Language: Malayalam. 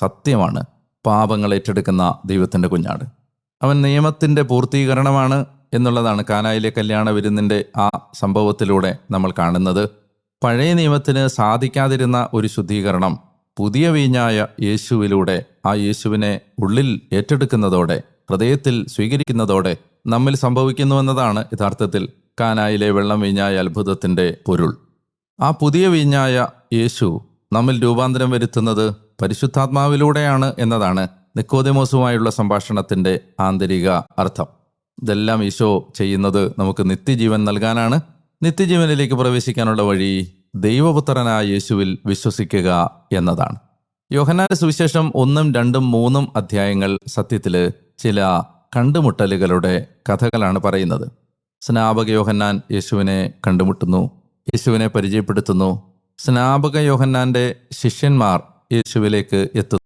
സത്യമാണ്. പാപങ്ങൾ ഏറ്റെടുക്കുന്ന ദൈവത്തിന്റെ കുഞ്ഞാട്. അവൻ നിയമത്തിന്റെ പൂർത്തീകരണമാണ് എന്നുള്ളതാണ് കാനായിലെ കല്യാണ വിരുന്നിന്റെ ആ സംഭവത്തിലൂടെ നമ്മൾ കാണുന്നത്. പഴയ നിയമത്തിന് സാധിക്കാതിരുന്ന ഒരു ശുദ്ധീകരണം പുതിയ വീഞ്ഞായ യേശുവിലൂടെ ആ യേശുവിനെ ഉള്ളിൽ ഏറ്റെടുക്കുന്നതോടെ ഹൃദയത്തിൽ സ്വീകരിക്കുന്നതോടെ നമ്മിൽ സംഭവിക്കുന്നുവെന്നതാണ് യഥാർത്ഥത്തിൽ കാനായിലെ വെള്ളം വീഞ്ഞായ അത്ഭുതത്തിന്റെ പൊരുൾ. ആ പുതിയ വീഞ്ഞായ യേശു നമ്മിൽ രൂപാന്തരം വരുത്തുന്നത് പരിശുദ്ധാത്മാവിലൂടെയാണ് എന്നതാണ് നിക്കോദമോസുമായുള്ള സംഭാഷണത്തിന്റെ ആന്തരിക അർത്ഥം. ഇതെല്ലാം ഈശോ ചെയ്യുന്നത് നമുക്ക് നിത്യജീവൻ നൽകാനാണ്. നിത്യജീവനിലേക്ക് പ്രവേശിക്കാനുള്ള വഴി ദൈവപുത്രനായ യേശുവിൽ വിശ്വസിക്കുക എന്നതാണ്. യോഹന്നാന്റെ സുവിശേഷം ഒന്നും രണ്ടും മൂന്നും അധ്യായങ്ങൾ സത്യത്തിൽ ചില കണ്ടുമുട്ടലുകളുടെ കഥകളാണ് പറയുന്നത്. സ്നാപക യോഹന്നാൻ യേശുവിനെ കണ്ടുമുട്ടുന്നു യേശുവിനെ പരിചയപ്പെടുത്തുന്നു സ്നാപക യോഹന്നാന്റെ ശിഷ്യന്മാർ യേശുവിലേക്ക് എത്തുന്നു.